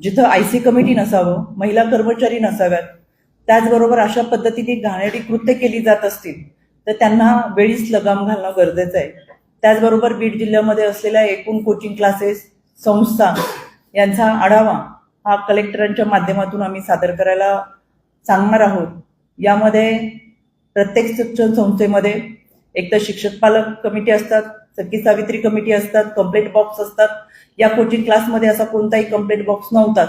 जिथं I C committee नसावं महिला कर्मचारी नसाव्यात त्याचबरोबर अशा पद्धतीने घाणेरडी कृत्य केली जात असतील तर त्यांना वेळीच लगाम घालणं गरजेचं आहे. त्याचबरोबर बीड जिल्ह्यामध्ये असलेल्या एकूण कोचिंग क्लासेस संस्था यांचा आढावा हा कलेक्टरांच्या माध्यमातून आम्ही सादर करायला सांगणार आहोत. यामध्ये प्रत्येक शिक्षण संस्थेमध्ये एक तर शिक्षक पालक कमिटी असतात सखी सावित्री कमिटी असतात कंप्लेंट बॉक्स असतात. या कोचिंग क्लासमध्ये असा कोणताही कंप्लेंट बॉक्स नव्हताच.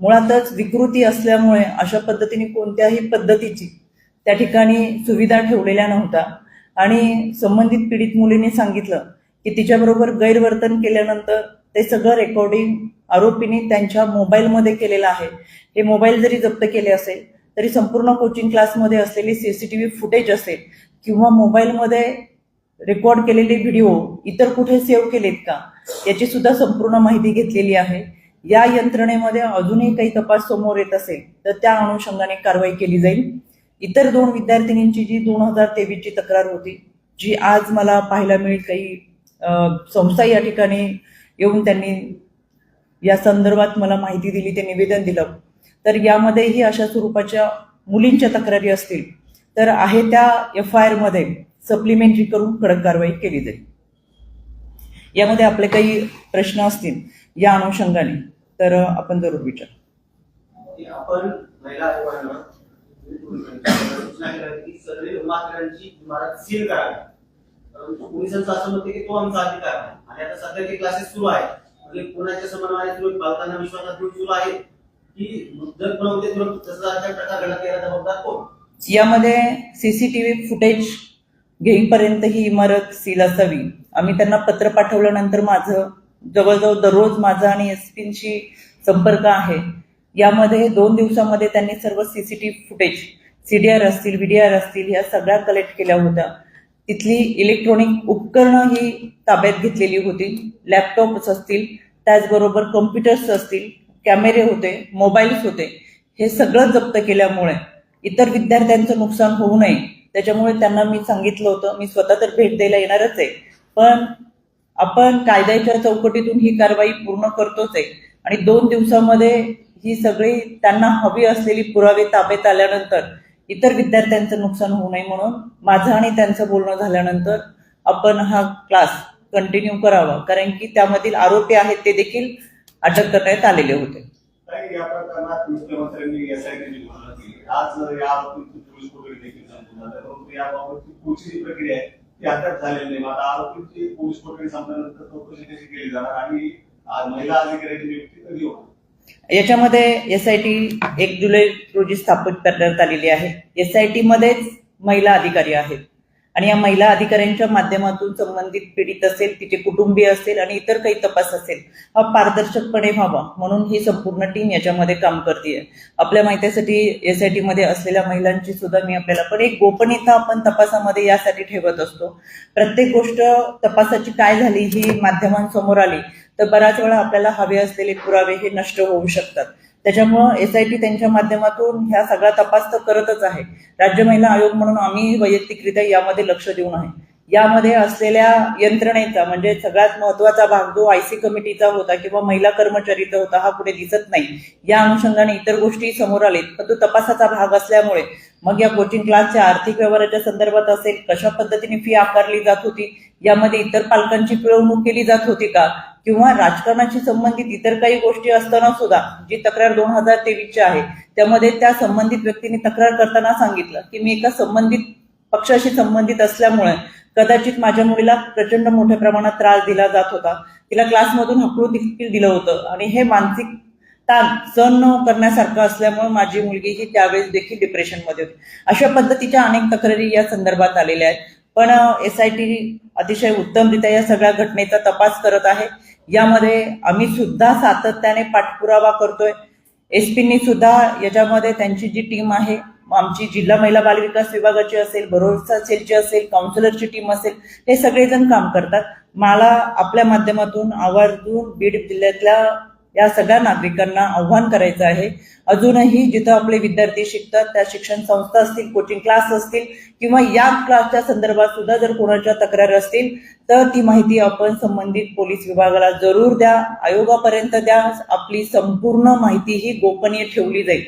मुळातच विकृती असल्यामुळे अशा पद्धतीने कोणत्याही पद्धतीची त्या ठिकाणी सुविधा ठेवलेल्या नव्हत्या. आणि संबंधित पीडित मुलीने सांगितलं की तिच्याबरोबर गैरवर्तन केल्यानंतर ते सगळं रेकॉर्डिंग आरोपीने त्यांच्या मोबाईलमध्ये केलेलं आहे. हे मोबाईल जरी जप्त केले असेल तरी संपूर्ण कोचिंग क्लासमध्ये असलेली C C T V footage असेल किंवा मोबाईलमध्ये रेकॉर्ड केलेले व्हिडिओ इतर कुठे सेव्ह केलेत का? याची सुद्धा संपूर्ण माहिती घेतलेली आहे. या यंत्रणेमध्ये अजूनही काही तपास समोर येत असेल तर त्या अनुषंगाने कारवाई केली जाईल. इतर दोन विद्यार्थिनींची जी दोन हजार तेवीसची तक्रार होती जी आज मला पाहायला मिळेल काही संस्था या ठिकाणी येऊन त्यांनी या संदर्भात मला माहिती दिली ते निवेदन दिलं. तर यामध्येही अशा स्वरूपाच्या मुलींच्या तक्रारी असतील. तर आहे त्या एफ आय आरमध्ये सप्लिमेंटरी करून कडक कारवाई केली जाईल. यामध्ये आपले काही प्रश्न असतील या अनुषंगाने तर आपण जरूर विचार. आपण महिला इमारत सील करावी. परंतु पोलिसांचं असं की तो आमचा अधिकार आहे आणि आता सध्या क्लासेस सुरू आहेत म्हणजे कोणाच्या समन्वयाने सुरू आहेत, पालकांना विश्वासात घेऊन सुरू आहे की प्रकार जबाबदार कोण? यामध्ये सीसीटीव्ही फुटेज घेईपर्यंत ही इमारत सील असावी. आम्ही त्यांना पत्र पाठवल्यानंतर माझं जवळजवळ दररोज माझा आणि एस पींशी संपर्क आहे. यामध्ये दोन दिवसामध्ये त्यांनी सर्व C C T footage C D R असतील व्हीडीआर असतील ह्या सगळ्या कलेक्ट केल्या होत्या. तिथली इलेक्ट्रॉनिक उपकरणं ही ताब्यात घेतलेली होती. लॅपटॉप्स असतील त्याचबरोबर कम्प्युटर्स असतील कॅमेरे होते मोबाईल्स होते. हे सगळं जप्त केल्यामुळे इतर विद्यार्थ्यांचं नुकसान होऊ नये. त्याच्यामुळे त्यांना मी सांगितलं होतं मी स्वतः तर भेट द्यायला येणारच आहे. पण आपण कायद्याच्या चौकटीतून ही कारवाई पूर्ण करतोच आहे. आणि दोन दिवसामध्ये ही सगळी त्यांना हवी असलेली पुरावे ताब्यात आल्यानंतर इतर विद्यार्थ्यांचं नुकसान होऊ नये म्हणून माझं आणि त्यांचं बोलणं झाल्यानंतर आपण हा क्लास कंटिन्यू करावा. कारण की त्यामधील आरोपी आहेत ते देखील अटक करण्यात आलेले होते. या प्रकरणात मुख्यमंत्र्यांनी आज या परंतु याबाबतची पुढची प्रक्रिया आहे ती अद्याप झालेली नाही. आता आरोपींची पोलीस कोठडी संपल्यानंतर चौकशी कशी केली जाणार? आणि महिला अधिकाऱ्याची नियुक्ती कधी होणार? याच्यामध्ये एस आय टी एक जुलै रोजी स्थापित करण्यात आलेली आहे. एस आय टी मध्येच महिला अधिकारी आहेत. आणि या महिला अधिकाऱ्यांच्या माध्यमातून संबंधित पीडित असेल तिचे कुटुंबीय असेल आणि इतर काही तपास असेल हा पारदर्शकपणे व्हावा. म्हणून ही संपूर्ण टीम याच्यामध्ये काम करते आपल्या माहितीसाठी एस आय टी मध्ये असलेल्या महिलांची सुद्धा मी आपल्याला पण एक गोपनीयता आपण तपासामध्ये यासाठी ठेवत असतो. प्रत्येक गोष्ट तपासाची काय झाली ही माध्यमांसमोर आली तर बऱ्याच वेळा आपल्याला हवे असलेले पुरावे हे नष्ट होऊ शकतात. त्याच्यामुळं एस आय टी त्यांच्या माध्यमातून ह्या सगळा तपास तर करतच आहे. राज्य महिला आयोग म्हणून आम्ही वैयक्तिकरित्या यामध्ये लक्ष देऊन आहे. यामध्ये असलेल्या यंत्रणेचा म्हणजे सगळ्यात महत्त्वाचा भाग जो आय सी कमिटीचा होता किंवा महिला कर्मचारीचा होता हा पुढे दिसत नाही. या अनुषंगाने इतर गोष्टी समोर आलेत पण तो तपासाचा भाग असल्यामुळे. मग या कोचिंग क्लासच्या आर्थिक व्यवहाराच्या संदर्भात असेल कशा पद्धतीने फी आकारली जात होती यामध्ये इतर पालकांची पिळवणूक केली जात होती का? किंवा राजकारणाशी संबंधित इतर काही गोष्टी असताना सुद्धा जी तक्रार दोन हजार तेवीसची आहे त्यामध्ये त्या संबंधित व्यक्तीने तक्रार करताना सांगितलं की मी एका संबंधित पक्षाशी संबंधित असल्यामुळे कदाचित माझ्या मुलीला प्रचंड मोठ्या प्रमाणात त्रास दिला जात होता. तिला क्लासमधून हकलून देखील दिलं होतं. आणि हे मानसिक ताण सहन न करण्यासारखं असल्यामुळे माझी मुलगी ही त्यावेळेस देखील डिप्रेशनमध्ये होती. अशा पद्धतीच्या अनेक तक्रारी या संदर्भात आलेल्या आहेत. पण एस आय टी अतिशय उत्तमरित्या या सगळ्या घटनेचा तपास करत आहे. यामध्ये आम्ही सुद्धा सातत्याने पाठपुरावा करतोय. एस पीनी सुद्धा याच्यामध्ये त्यांची जी टीम आहे आमची जिल्हा महिला बालविकास विभागाची असेल भरोसा सेलची असेल काउन्सिलरची टीम असेल हे सगळेजण काम करतात. मला आपल्या माध्यमातून आवर्जून बीड जिल्ह्यातल्या या सगळ्या नागरिकांना आव्हान करायचं आहे. अजूनही जिथं आपले विद्यार्थी शिकतात त्या शिक्षण संस्था असतील कोचिंग क्लास असतील किंवा या क्लासच्या संदर्भात सुद्धा जर कोणाच्या तक्रारी असतील तर ती माहिती आपण संबंधित पोलीस विभागाला जरूर द्या. आयोगापर्यंत द्या. आपली संपूर्ण माहिती ही गोपनीय ठेवली जाईल.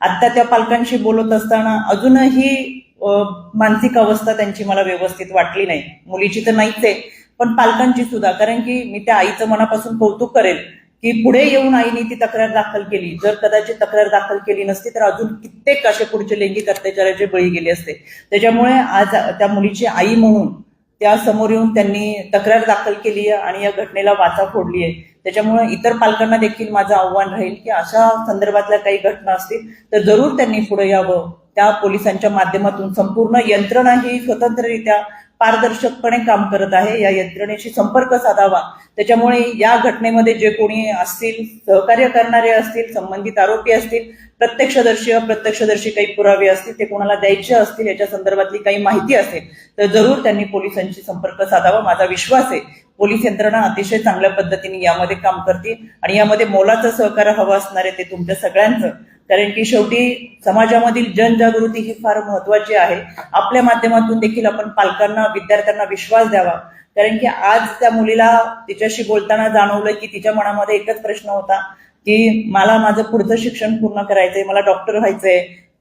आत्ता त्या पालकांशी बोलत असताना अजूनही मानसिक अवस्था त्यांची मला व्यवस्थित वाटली नाही. मुलीची तर नाहीच आहे पण पालकांची सुद्धा. कारण की मी त्या आईचं मनापासून कौतुक करेल. की पुढे येऊन आईने ती तक्रार दाखल केली. जर कदाचित तक्रार दाखल केली नसती तर अजून कित्येक असे पुढचे लैंगिक अत्याचाराचे बळी गेले असते. त्याच्यामुळे आज त्या मुलीची आई म्हणून त्या समोर येऊन त्यांनी तक्रार दाखल केली आहे आणि या घटनेला वाचा फोडली आहे. त्याच्यामुळे इतर पालकांना देखील माझं आव्हान राहील की अशा संदर्भातल्या काही घटना असतील तर जरूर त्यांनी पुढे यावं. त्या पोलिसांच्या माध्यमातून संपूर्ण यंत्रणा ही स्वतंत्ररित्या पारदर्शकपणे काम करत आहे या यंत्रणेशी संपर्क साधावा. त्याच्यामुळे या घटनेमध्ये जे कोणी असतील सहकार्य करणारे असतील संबंधित आरोपी असतील प्रत्यक्षदर्शी अप्रत्यक्षदर्शी काही पुरावे असतील ते कोणाला द्यायचे असतील याच्या संदर्भातली काही माहिती असेल तर जरूर त्यांनी पोलिसांशी संपर्क साधावा. माझा विश्वास आहे पोलीस यंत्रणा अतिशय चांगल्या पद्धतीने यामध्ये काम करतील आणि यामध्ये मोलाचं सहकार्य हवं असणार आहे ते तुमच्या सगळ्यांचं कारण की शेवटी समाजामधील जनजागृती ही फार महत्वाची आहे. आपल्या माध्यमातून देखील आपण पालकांना विद्यार्थ्यांना विश्वास द्यावा. कारण की आज त्या मुलीला तिच्याशी बोलताना जाणवलं की तिच्या मनामध्ये एकच प्रश्न होता की मला माझं पुढचं शिक्षण पूर्ण करायचंय मला डॉक्टर व्हायचंय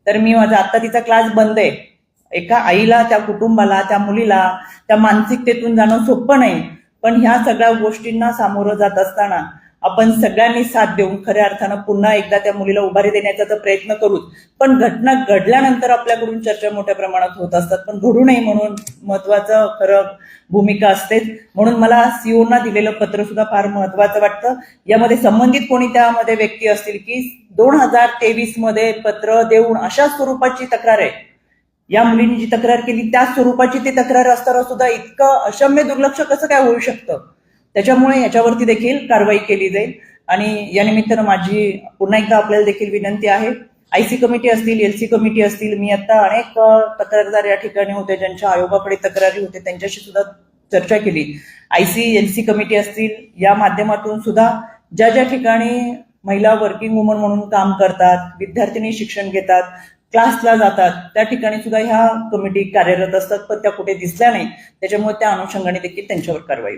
तर मी माझा आता तिचा क्लास बंद आहे. एका आईला त्या कुटुंबाला त्या मुलीला त्या मानसिकतेतून जाणं सोपं नाही. पण ह्या सगळ्या गोष्टींना सामोरं जात असताना आपण सगळ्यांनी साथ देऊन खऱ्या अर्थानं पुन्हा एकदा त्या मुलीला उभारी देण्याचा तर प्रयत्न करूच. पण घटना घडल्यानंतर आपल्याकडून चर्चा मोठ्या प्रमाणात होत असतात. पण घडू नये म्हणून महत्वाचं खरं भूमिका असते म्हणून मला सीओना दिलेलं पत्र सुद्धा फार महत्वाचं वाटतं. यामध्ये संबंधित कोणी त्यामध्ये व्यक्ती असतील की दोन हजार तेवीसमध्ये पत्र देऊन अशा स्वरूपाची तक्रार आहे. या मुलीने जी तक्रार केली त्या स्वरूपाची ती तक्रार असताना सुद्धा इतकं अशम्य दुर्लक्ष कसं काय होऊ शकतं? त्याच्यामुळे याच्यावरती देखील कारवाई केली जाईल. आणि या निमित्तानं माझी पुन्हा एकदा आपल्याला देखील विनंती आहे. आयसी कमिटी असतील एल सी कमिटी असतील मी आता अनेक तक्रारदार या ठिकाणी होते ज्यांच्या आयोगाकडे तक्रारी होते त्यांच्याशी सुद्धा चर्चा केली. आयसी एल सी कमिटी असतील या माध्यमातून सुद्धा ज्या ज्या ठिकाणी महिला वर्किंग वुमन म्हणून काम करतात विद्यार्थिनी शिक्षण घेतात क्लासला जातात. त्या ठिकाणी सुद्धा ह्या कमिटी कार्यरत असतात पण त्या कुठे दिसल्या नाही. त्याच्यामुळे त्या अनुषंगाने देखील त्यांच्यावर कारवाई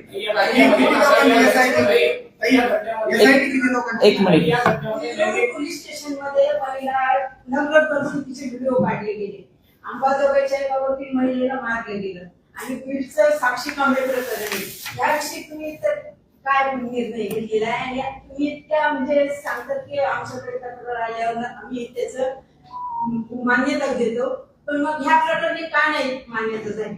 एक मिनिट. गेले अंबाजोगाईच्या एका वकील महिलेला मारले गेलं आणि बीडचं साक्षी कांबळे प्रकरण याविषयी तुम्ही तर काय निर्णय घेतलेला आहे आणि तुम्ही इतक्या म्हणजे सांगतात की आमच्याकडे तक्रार आल्यावर आम्ही त्याचं मान्यता देतो. पण मग ह्या प्रकरणी का नाही मान्यता झाली